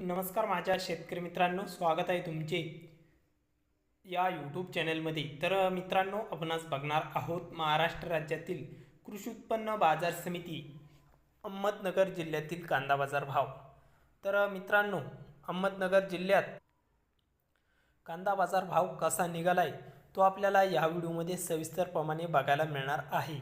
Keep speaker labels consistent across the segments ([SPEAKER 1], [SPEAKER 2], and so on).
[SPEAKER 1] नमस्कार माझ्या शेतकरी मित्रांनो स्वागत आहे तुमचे या यूट्यूब चॅनलमध्ये तर मित्रांनो आपणास बघणार आहोत महाराष्ट्र राज्यातील कृषी उत्पन्न बाजार समिती अहमदनगर जिल्ह्यातील कांदा बाजार भाव. तर मित्रांनो अहमदनगर जिल्ह्यात कांदा बाजार भाव कसा निघाला आहे तो आपल्याला या व्हिडिओमध्ये सविस्तरप्रमाणे बघायला मिळणार आहे.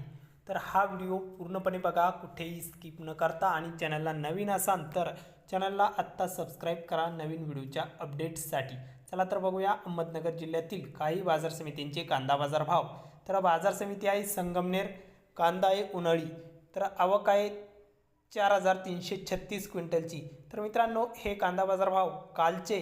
[SPEAKER 1] तर हा व्हिडिओ पूर्णपणे बघा कुठेही स्किप न करता आणि चॅनलला नवीन असाल तर चॅनलला आत्ता सबस्क्राईब करा नवीन व्हिडिओच्या अपडेट्ससाठी चला तर बघूया अहमदनगर जिल्ह्यातील काही बाजार समितींचे कांदा बाजार भाव. तर बाजार समिती आहे संगमनेर कांदा आहे उन्हाळी. तर आवक आहे चार हजार तीनशे छत्तीस क्विंटलची. तर मित्रांनो हे कांदा बाजार भाव कालचे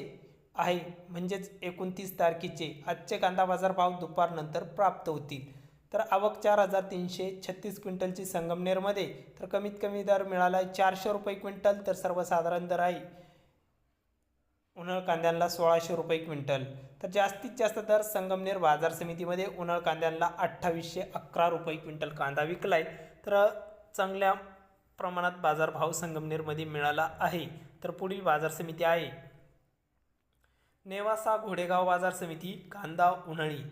[SPEAKER 1] आहे म्हणजेच एकोणतीस तारखेचे. आजचे कांदा बाजार भाव दुपारनंतर प्राप्त होतील. तर आवक चार हजार तीनशे छत्तीस क्विंटलची संगमनेरमध्ये. तर कमीत कमी दर मिळाला आहे चारशे रुपये क्विंटल तर सर्वसाधारण दर आहे उन्हाळ कांद्यांना सोळाशे रुपये क्विंटल. तर जास्तीत जास्त दर संगमनेर बाजार समितीमध्ये उन्हाळ कांद्यांना अठ्ठावीसशे अकरा रुपये क्विंटल कांदा विकला आहे तर चांगल्या प्रमाणात बाजारभाव संगमनेरमध्ये मिळाला आहे. तर पुढील बाजार समिती आहे. नेवासा घोडेगाव बाजार समिती कांदा उन्हाळी.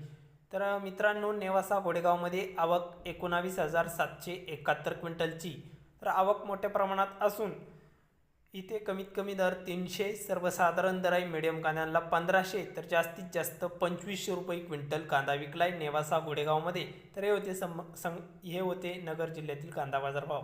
[SPEAKER 1] तर मित्रांनो नेवासा घोडेगावमध्ये आवक एकोणावीस हजार सातशे एकाहत्तर क्विंटलची. तर आवक मोठ्या प्रमाणात असून इथे कमीत कमी दर तीनशे सर्वसाधारण दर आहे मिडियम कांद्यांना पंधराशे तर जास्तीत जास्त पंचवीसशे रुपये क्विंटल कांदा विकलाय नेवासा घोडेगावमध्ये तर हे होते सम संग हे होते नगर जिल्ह्यातील कांदा बाजार भाव